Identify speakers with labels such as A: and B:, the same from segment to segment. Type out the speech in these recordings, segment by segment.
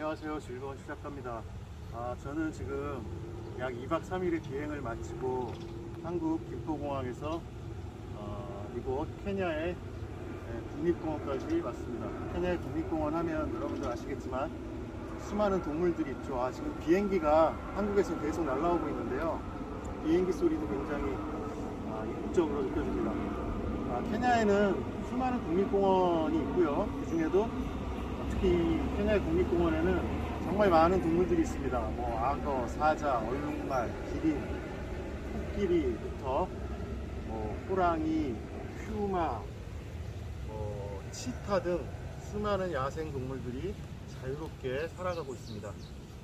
A: 안녕하세요. 즐거운 시작합니다. 아, 저는 지금 약 2박 3일의 비행을 마치고 한국 김포공항에서 어, 이곳 케냐의 네, 국립공원까지 왔습니다. 케냐의 국립공원 하면 여러분들 아시겠지만 수많은 동물들이 있죠. 아, 지금 비행기가 한국에서 계속 날아오고 있는데요. 비행기 소리도 굉장히 아, 이국적으로 느껴집니다. 아, 케냐에는 수많은 국립공원이 있고요. 그 중에도 특히 케냐의 국립공원에는 정말 많은 동물들이 있습니다. 뭐 악어, 사자, 얼룩말, 기린, 코끼리부터 뭐 호랑이, 퓨마, 뭐 치타 등 수많은 야생 동물들이 자유롭게 살아가고 있습니다.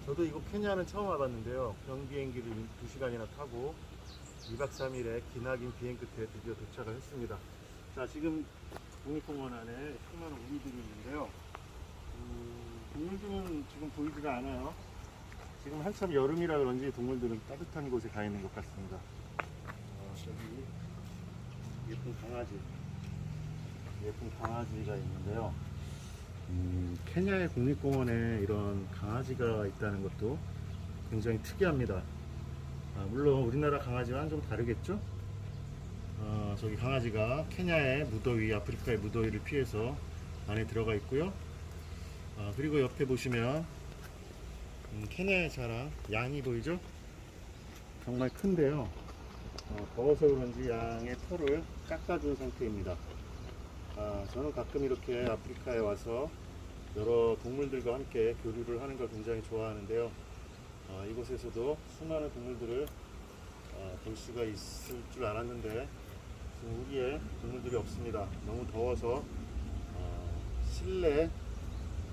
A: 저도 이곳 케냐는 처음 와봤는데요. 경비행기를 2시간이나 타고 2박 3일의 기나긴 비행 끝에 드디어 도착을 했습니다. 자, 지금 국립공원 안에 수많은 우리들이 있는데요. 음, 동물들은 지금 보이지가 않아요. 지금 한참 여름이라 그런지 동물들은 따뜻한 곳에 가 있는 것 같습니다. 어, 저기 예쁜 강아지, 예쁜 강아지가 있는데요. 음, 케냐의 국립공원에 이런 강아지가 있다는 것도 굉장히 특이합니다. 아, 물론 우리나라 강아지와는 좀 다르겠죠? 어, 저기 강아지가 케냐의 무더위, 아프리카의 무더위를 피해서 안에 들어가 있고요. 아, 그리고 옆에 보시면 음, 케냐의 자랑 양이 보이죠? 정말 큰데요. 어, 더워서 그런지 양의 털을 깎아준 상태입니다. 아, 저는 가끔 이렇게 아프리카에 와서 여러 동물들과 함께 교류를 하는 걸 굉장히 좋아하는데요. 아, 이곳에서도 수많은 동물들을 아, 볼 수가 있을 줄 알았는데 지금 여기에 동물들이 없습니다. 너무 더워서 어, 실내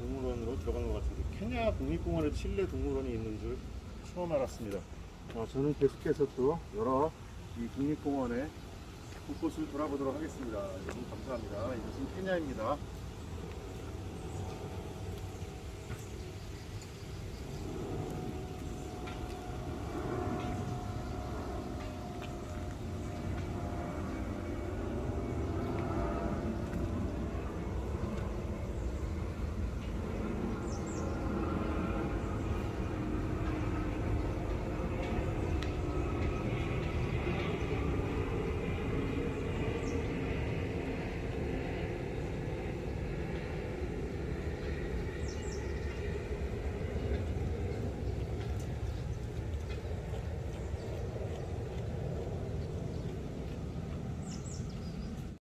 A: 동물원으로 들어간 것 같은데 케냐 국립공원에 실내 동물원이 있는 줄 처음 알았습니다. 어, 저는 계속해서 또 여러 이 국립공원의 곳곳을 돌아보도록 하겠습니다. 여러분 감사합니다. 이것은 케냐입니다.